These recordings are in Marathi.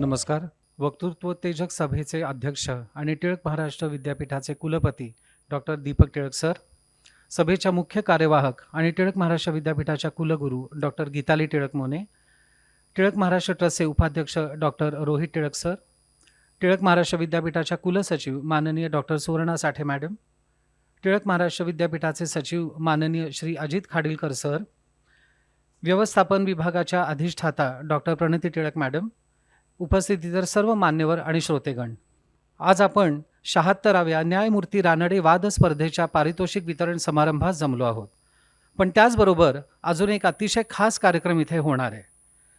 नमस्कार. वक्तृत्वोत्तेजक सभेचे अध्यक्ष आणि टिळक महाराष्ट्र विद्यापीठाचे कुलपती डॉक्टर दीपक टिळक सर सभेच्या मुख्य कार्यवाहक आणि टिळक महाराष्ट्र विद्यापीठाच्या कुलगुरू डॉक्टर गीताली टिळक मोने टिळक महाराष्ट्र ट्रस्टचे उपाध्यक्ष डॉक्टर रोहित टिळक सर टिळक महाराष्ट्र विद्यापीठाच्या कुलसचिव माननीय डॉक्टर सुवर्णा साठे मॅडम टिळक महाराष्ट्र विद्यापीठाचे सचिव माननीय श्री अजित खाडीलकर सर व्यवस्थापन विभागाच्या अधिष्ठाता डॉक्टर प्रणिती टिळक मॅडम उपस्थित इतर सर्व मान्यवर आणि श्रोतेगण. आज आपण शहात्तराव्या न्यायमूर्ती रानडे वाद स्पर्धेच्या पारितोषिक वितरण समारंभात जमलो आहोत. पण त्याचबरोबर अजून एक अतिशय खास कार्यक्रम इथे होणार आहे.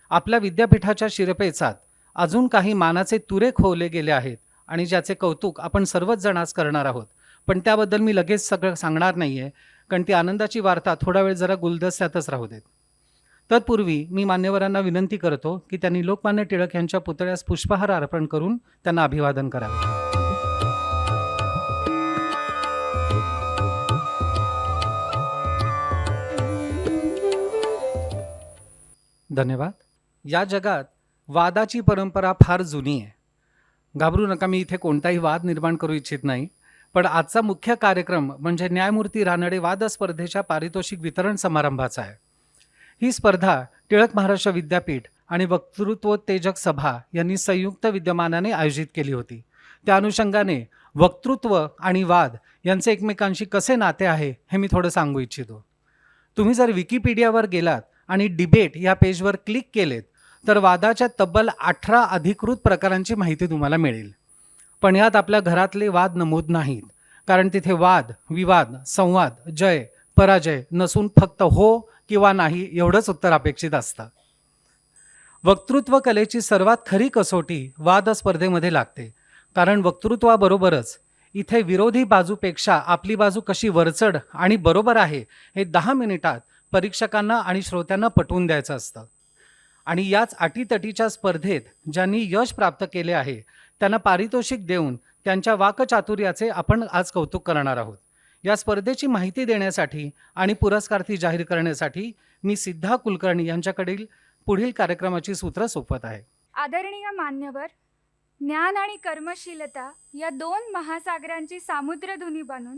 आपल्या विद्यापीठाच्या शिरपेचात अजून काही मानाचे तुरे खोवले गेले आहेत आणि ज्याचे कौतुक आपण सर्वच जण आज करणार आहोत. पण त्याबद्दल मी लगेच सगळं सांगणार नाही आहे कारण ती आनंदाची वार्ता थोडा वेळ जरा गुलदस्त्यातच राहू देत. तत्पूर्वी मी मान्यवरांना विनंती करतो की त्यांनी लोकमान्य टिळक यांच्या पुतळ्यास पुष्पहार अर्पण करून त्यांना अभिवादन करावे. धन्यवाद. या जगात वादाची परंपरा फार जुनी आहे. घाबरू नका मी इथे कोणताही वाद निर्माण करू इच्छित नाही. पण आजचा मुख्य कार्यक्रम म्हणजे न्यायमूर्ती रानडे वाद स्पर्धेच्या पारितोषिक वितरण समारंभाचा आहे. ही स्पर्धा टिळक महाराष्ट्र विद्यापीठ आणि वक्तृत्वोत्तेजक सभा यांनी संयुक्त विद्यमानाने आयोजित केली होती. त्या अनुषंगाने वक्तृत्व आणि वाद यांचे एकमेकांशी कसे नाते आहे हे मी थोडं सांगू इच्छितो. तुम्ही जर विकिपीडियावर गेलात आणि डिबेट या पेजवर क्लिक केलेत तर वादाच्या तब्बल अठरा अधिकृत प्रकारांची माहिती तुम्हाला मिळेल. पण यात आपल्या घरातले वाद नमूद नाहीत कारण तिथे वाद विवाद संवाद जय पराजय नसून फक्त हो किंवा नाही एवढंच उत्तर अपेक्षित असतं. वक्तृत्व कलेची सर्वात खरी कसोटी वाद स्पर्धेमध्ये लागते. कारण वक्तृत्वाबरोबरच इथे विरोधी बाजूपेक्षा आपली बाजू कशी वरचढ आणि बरोबर आहे हे दहा मिनिटात परीक्षकांना आणि श्रोत्यांना पटवून द्यायचं असतं. आणि याच अटीतटीच्या स्पर्धेत ज्यांनी यश प्राप्त केले आहे त्यांना पारितोषिक देऊन त्यांच्या वाकचातुर्याचे आपण आज कौतुक करणार आहोत. या स्पर्धेची माहिती देण्यासाठी आणि पुरस्कार्थी जाहीर करण्यासाठी मी सिद्धा कुलकर्णी यांच्याकडील पुढील कार्यक्रमाची सूत्र सोपत आहे. आदरणीय मान्यवर ज्ञान आणि कर्मशीलता या दोन महासागरांची सामुद्रधुनी बनून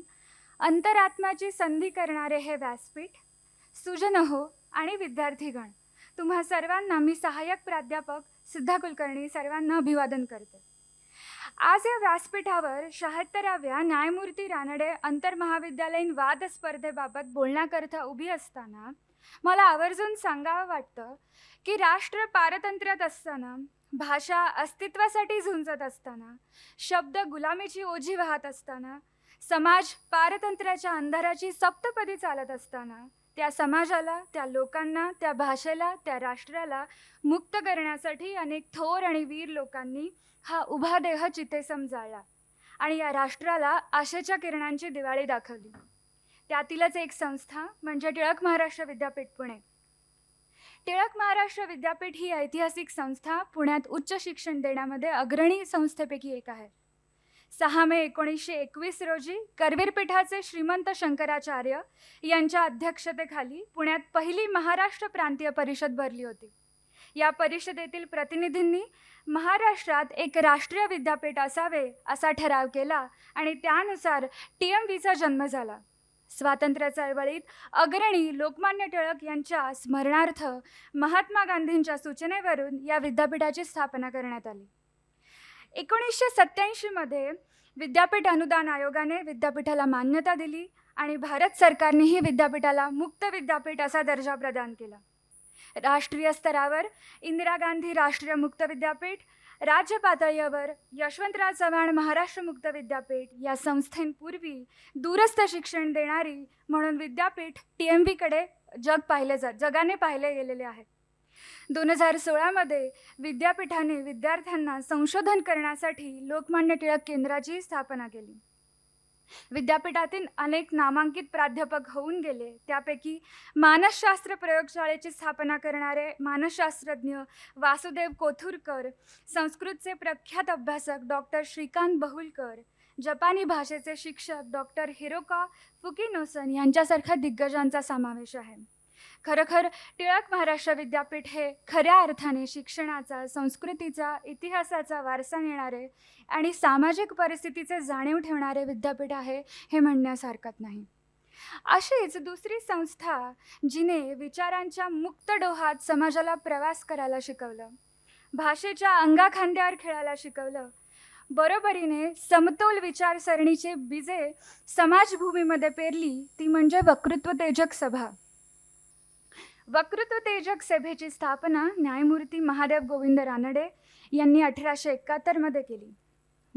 अंतरात्माची संधी करणारे हे व्यासपीठ सुजन हो आणि विद्यार्थीगण तुम्हा सर्वांना मी सहाय्यक प्राध्यापक सिद्धा कुलकर्णी सर्वांना अभिवादन करते. आज या व्यासपीठावर शहात्तराव्या न्यायमूर्ती रानडे आंतरमहाविद्यालयीन वाद स्पर्धेबाबत बोलण्याकरता उभी असताना मला आवर्जून सांगावं वाटतं की राष्ट्र पारतंत्र्यात असताना भाषा अस्तित्वासाठी झुंजत असताना शब्द गुलामीची ओझी वाहत असताना समाज पारतंत्र्याच्या अंधाराची सप्तपदी चालत असताना त्या समाजाला त्या लोकांना त्या भाषेला त्या राष्ट्राला मुक्त करण्यासाठी अनेक थोर आणि वीर लोकांनी हा उभा देह चिते समजाळला आणि या राष्ट्राला आशेच्या किरणांची दिवाळी दाखवली. त्यातीलच एक संस्था म्हणजे टिळक महाराष्ट्र विद्यापीठ पुणे. टिळक महाराष्ट्र विद्यापीठ ही ऐतिहासिक संस्था पुण्यात उच्च शिक्षण देण्यामध्ये अग्रणी संस्थेपैकी एक आहे. सहा मे एकोणीसशे एकवीस रोजी करवीर पीठाचे श्रीमंत शंकराचार्य यांच्या अध्यक्षतेखाली पुण्यात पहिली महाराष्ट्र प्रांतीय परिषद भरली होती. या परिषदेतील प्रतिनिधींनी महाराष्ट्रात एक राष्ट्रीय विद्यापीठ असावे असा ठराव केला आणि त्यानुसार टी एम व्हीचा जन्म झाला. स्वातंत्र्य चळवळीत अग्रणी लोकमान्य टिळक यांच्या स्मरणार्थ महात्मा गांधींच्या सूचनेवरून या विद्यापीठाची स्थापना करण्यात आली. एकोणीसशे सत्याऐंशीमध्ये विद्यापीठ अनुदान आयोगाने विद्यापीठाला मान्यता दिली आणि भारत सरकारनेही विद्यापीठाला मुक्त विद्यापीठ असा दर्जा प्रदान केला. राष्ट्रीय स्तरावर इंदिरा गांधी राष्ट्रीय मुक्त विद्यापीठ राज्य पातळीवर यशवंतराव चव्हाण महाराष्ट्र मुक्त विद्यापीठ या संस्थेंपूर्वी दूरस्थ शिक्षण देणारी म्हणून विद्यापीठ टी एम व्हीकडे जग पाहिले जात जगाने पाहिले गेलेले आहे. दोन हजार सोळामध्ये विद्यापीठाने विद्यार्थ्यांना संशोधन करण्यासाठी लोकमान्य टिळक केंद्राची स्थापना केली. विद्यापीठातील अनेक नामांकित प्राध्यापक होऊन गेले. त्यापैकी मानसशास्त्र प्रयोगशाळेची स्थापना करणारे मानसशास्त्रज्ञ वासुदेव कोथुरकर संस्कृतचे प्रख्यात अभ्यासक डॉक्टर श्रीकांत बहुलकर जपानी भाषेचे शिक्षक डॉक्टर हिरोका फुकिनोसन यांच्यासारख्या दिग्गजांचा समावेश आहे. खरोखर टिळक महाराष्ट्र विद्यापीठ हे खऱ्या अर्थाने शिक्षणाचा संस्कृतीचा इतिहासाचा वारसा नेणारे आणि सामाजिक परिस्थितीचे जाणीव ठेवणारे विद्यापीठ आहे हे म्हणण्यास हरकत नाही. अशीच दुसरी संस्था जिने विचारांच्या मुक्त डोहात समाजाला प्रवास करायला शिकवलं. भाषेच्या अंगाखांद्यावर खेळायला शिकवलं. बरोबरीने समतोल विचारसरणीचे बीजे समाजभूमीमध्ये पेरली ती म्हणजे वक्तृत्वतेजक सभा. वक्तृत्व तेजक सभेची स्थापना न्यायमूर्ती महादेव गोविंद रानडे यांनी अठराशे एकाहत्तरमध्ये केली.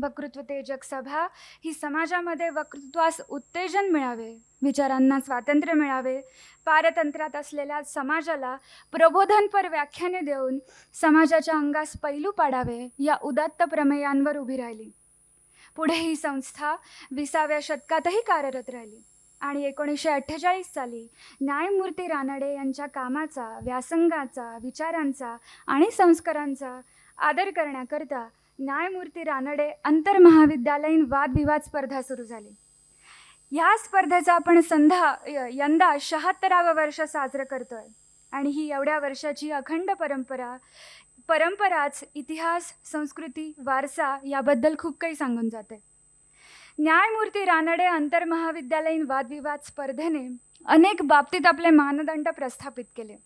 वक्तृत्व तेजक सभा ही समाजामध्ये वक्तृत्वास उत्तेजन मिळावे विचारांना स्वातंत्र्य मिळावे पारतंत्र्यात असलेल्या समाजाला प्रबोधनपर व्याख्याने देऊन समाजाच्या अंगास पैलू पाडावे या उदात्त प्रमेयांवर उभी राहिली. पुढे ही संस्था विसाव्या शतकातही कार्यरत राहिली. आणि एकोणीसशे अठ्ठेचाळीस साली न्यायमूर्ती रानडे यांच्या कामाचा व्यासंगाचा विचारांचा आणि संस्कारांचा आदर करण्याकरता न्यायमूर्ती रानडे आंतरमहाविद्यालयीन वादविवाद स्पर्धा सुरू झाली. ह्या स्पर्धेचा आपण संधा य- यंदा शहात्तरावं वर्ष साजरं करतोय आणि ही एवढ्या वर्षाची अखंड परंपरा परंपराच इतिहास संस्कृती वारसा याबद्दल खूप काही सांगून जाते. न्यायमूर्ती रानडे आंतरमहाविद्यालयीन वादविवाद स्पर्धेने अनेक बाबतीत आपले मानदंड प्रस्थापित केले.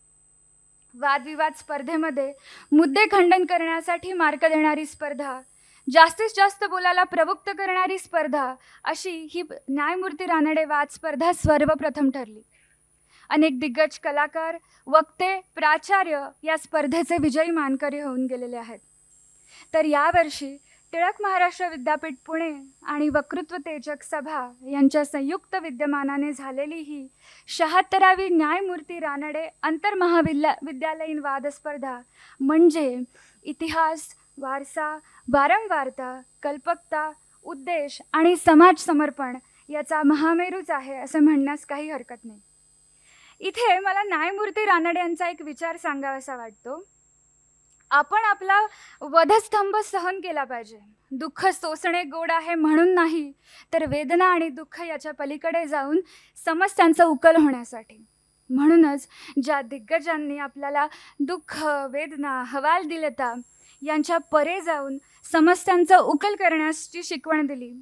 वादविवाद स्पर्धेमध्ये मुद्दे खंडन करण्यासाठी मार्क देणारी स्पर्धा जास्तीत जास्त बोलायला प्रवृत्त करणारी स्पर्धा अशी ही न्यायमूर्ती रानडे वाद स्पर्धा सर्वप्रथम ठरली. अनेक दिग्गज कलाकार वक्ते प्राचार्य या स्पर्धेचे विजयी मानकरी होऊन गेलेले आहेत. तर यावर्षी टिळक महाराष्ट्र विद्यापीठ पुणे आणि वक्तृत्व तेजक सभा यांच्या संयुक्त विद्यमानाने झालेली ही शहात्तरावी न्यायमूर्ती रानडे आंतरमहाविद्या विद्यालयीन वादस्पर्धा म्हणजे इतिहास वारसा वारंवारता कल्पकता उद्देश आणि समाज समर्पण याचा महामेरूच आहे असं म्हणण्यास काही हरकत नाही. इथे मला न्यायमूर्ती रानडे यांचा एक विचार सांगावासा वाटतो. आपण आपला वधस्तंभ सहन केला पाहिजे. दुःख सोसणे गोड आहे म्हणून नाही तर वेदना आणि दुःख याच्या पलीकडे जाऊन समस्यांचं उकल होण्यासाठी. म्हणूनच ज्या दिग्गजांनी आपल्याला दुःख वेदना हवालदिलता यांच्या परे जाऊन समस्यांचं उकल करण्याची शिकवण दिली.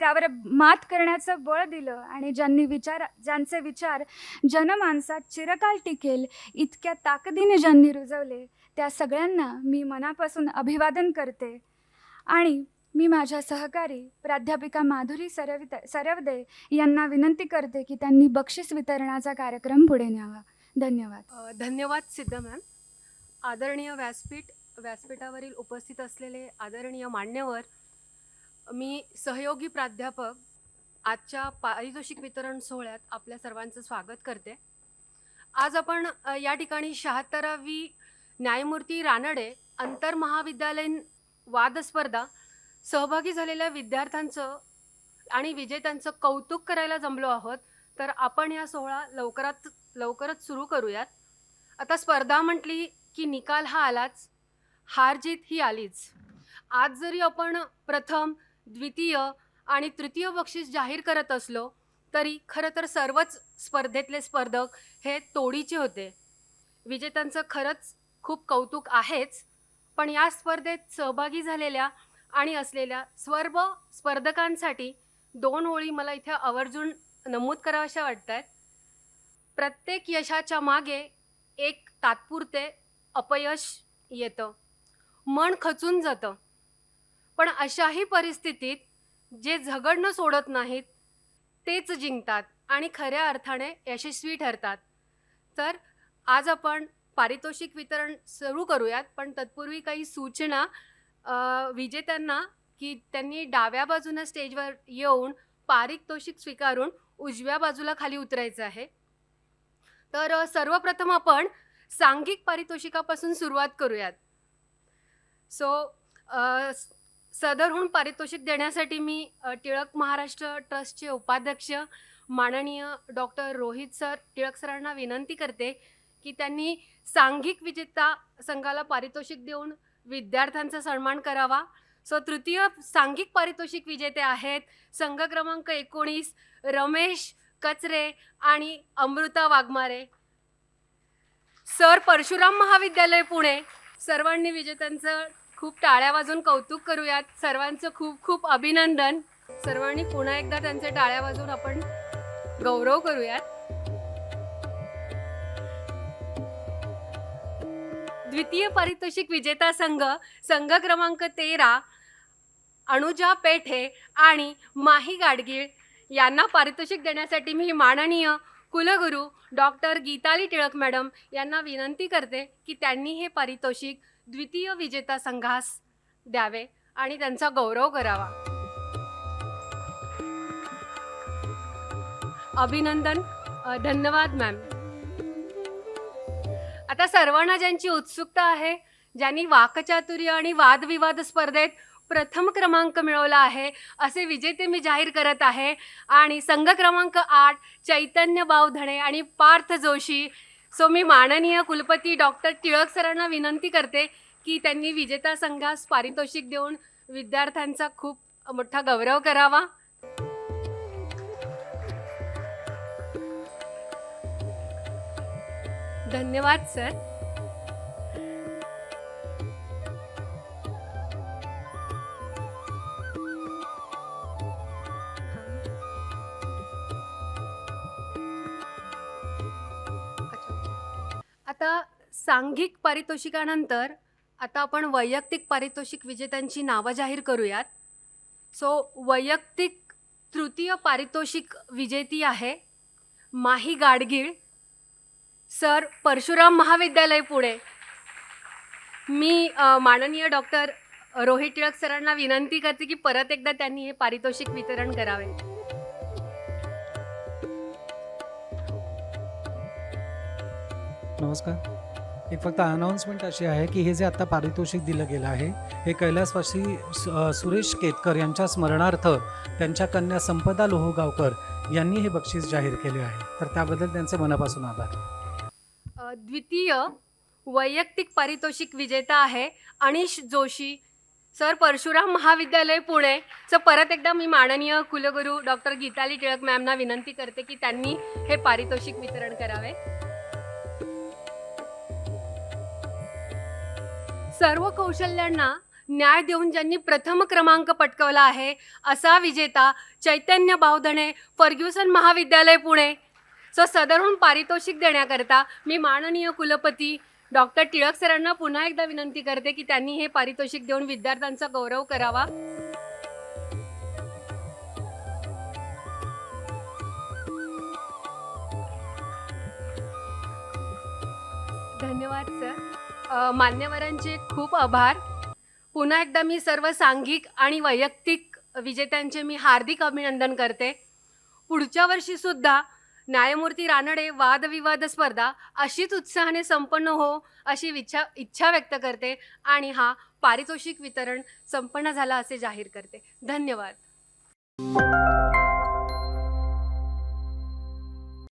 त्यावर मात करण्याचं बळ दिलं आणि ज्यांनी विचार ज्यांचे विचार जनमानसात चिरकाल टिकेल इतक्या ताकदीने ज्यांनी रुजवले त्या सगळ्यांना मी मनापासून अभिवादन करते. आणि मी माझ्या सहकारी प्राध्यापिका माधुरी सरवित सरवदे यांना विनंती करते की त्यांनी बक्षीस वितरणाचा कार्यक्रम पुढे न्यावा. धन्यवाद. धन्यवाद सिद्ध मॅम. आदरणीय व्यासपीठ व्यासपीठावरील उपस्थित असलेले आदरणीय मान्यवर मी सहयोगी प्राध्यापक आजच्या पारितोषिक वितरण सोहळ्यात आपल्या सर्वांचं स्वागत करते. आज आपण या ठिकाणी शहात्तरावी न्यायमूर्ती रानडे आंतरमहाविद्यालयीन वादस्पर्धा सहभागी झालेल्या विद्यार्थ्यांचं आणि विजेत्यांचं कौतुक करायला जमलो आहोत तर आपण या सोहळा लवकरात लवकरच सुरू करूयात. आता स्पर्धा म्हटली की निकाल हा आलाच हार जीत ही आलीच. आज जरी आपण प्रथम द्वितीय आणि तृतीय बक्षीस जाहीर करत असलो तरी खरं तर सर्वच स्पर्धेतले स्पर्धक हे तोडीचे होते. विजेत्यांचं खरंच खूप कौतुक आहेच पण या स्पर्धेत सहभागी झालेल्या आणि असलेल्या सर्व स्पर्धकांसाठी दोन ओळी मला इथे आवर्जून नमूद कराव्याशा वाटत आहेत प्रत्येक यशाच्या मागे एक तात्पुरते अपयश येतं. मन खचून जातं. पण अशाही परिस्थितीत जे झगडणं सोडत नाहीत तेच जिंकतात आणि खऱ्या अर्थाने यशस्वी ठरतात. तर आज आपण पारितोषिक वितरण सुरू करूयात पण तत्पूर्वी काही सूचना विजेत्यांना की त्यांनी डाव्या बाजूनं स्टेजवर येऊन पारितोषिक स्वीकारून उजव्या बाजूला खाली उतरायचं आहे. तर सर्वप्रथम आपण सांघिक पारितोषिकापासून सुरुवात करूयात. सो स- सदरहून पारितोषिक देण्यासाठी मी टिळक महाराष्ट्र ट्रस्टचे उपाध्यक्ष माननीय डॉक्टर रोहित सर टिळक सरांना विनंती करते की त्यांनी सांघिक विजेता संघाला पारितोषिक देऊन विद्यार्थ्यांचा सन्मान करावा. सो तृतीय सांघिक पारितोषिक विजेते आहेत संघ क्रमांक एकोणीस रमेश कचरे आणि अमृता वाघमारे. सर परशुराम महाविद्यालय पुणे. सर्वांनी विजेत्यांचं खूप टाळ्या वाजून कौतुक करूयात. सर्वांचं खूप खूप अभिनंदन. सर्वांनी पुन्हा एकदा त्यांचे टाळ्या वाजून आपण गौरव करूयात. द्वितीय पारितोषिक विजेता संघ संघ क्रमांक तेरा अनुजा पेठे आणि माही गाडगीळ यांना पारितोषिक देण्यासाठी मी माननीय कुलगुरू डॉक्टर गीताली टिळक मॅडम यांना विनंती करते की त्यांनी हे पारितोषिक द्वितीय विजेता संघास द्यावे आणि त्यांचा गौरव करावा. अभिनंदन धन्यवाद मॅम. आता सर्वांना ज्यांची उत्सुकता आहे ज्यांनी वाकचातुर्य आणि वादविवाद स्पर्धेत प्रथम क्रमांक मिळवला आहे असे विजेते मी जाहीर करत आहे. आणि संघ क्रमांक आठ चैतन्य बावधणे आणि पार्थ जोशी. सो मी माननीय कुलपती डॉक्टर टिळक सरांना विनंती करते की त्यांनी विजेता संघास पारितोषिक देऊन विद्यार्थ्यांचा खूप मोठा गौरव करावा. धन्यवाद सर. आता सांघिक पारितोषिकानंतर आता आपण वैयक्तिक पारितोषिक विजेत्यांची नावं जाहीर करूयात. सो वैयक्तिक तृतीय पारितोषिक विजेती आहे माही गाडगीळ. सर परशुराम महाविद्यालय पुणे मी माननीय डॉक्टर रोहित टिळक सरांना विनंती करते की परत एकदा त्यांनी हे पारितोषिक वितरण करावे. नमस्कार. एक फक्त अनाऊन्समेंट अशी आहे की हे जे आता पारितोषिक दिलं गेलं आहे हे कैलासवासी सुरेश केतकर यांच्या स्मरणार्थ त्यांच्या कन्या संपदा लोहगावकर यांनी हे बक्षीस जाहीर केले आहे. तर त्याबद्दल त्यांचे मनापासून आभार. द्वितीय वैयक्तिक पारितोषिक विजेता आहे अनिश जोशी. सर परशुराम महाविद्यालय पुणे. सर परत एकदा मी माननीय कुलगुरू डॉक्टर गीताली टिळक मॅमना विनंती करते की त्यांनी हे पारितोषिक वितरण करावे. सर्व कौशल्यांना न्याय देऊन ज्यांनी प्रथम क्रमांक पटकवला आहे असा विजेता चैतन्य बावधणे फर्ग्युसन महाविद्यालय पुणे. सो सदरहून पारितोषिक देण्याकरता मी माननीय कुलपती डॉक्टर टिळक सरांना पुन्हा एकदा विनंती करते की त्यांनी हे पारितोषिक देऊन विद्यार्थ्यांचा गौरव करावा. धन्यवाद सर. मान्यवरांचे खूप आभार. पुन्हा एकदा मी सर्व सांघिक आणि वैयक्तिक विजेत्यांचे मी हार्दिक अभिनंदन करते. पुढच्या वर्षीसुद्धा न्यायमूर्ती रानडे वादविवाद स्पर्धा अशीच उत्साहाने संपन्न हो अशी इच्छा इच्छा व्यक्त करते आणि हा पारितोषिक वितरण संपन्न झाला असे जाहीर करते. धन्यवाद.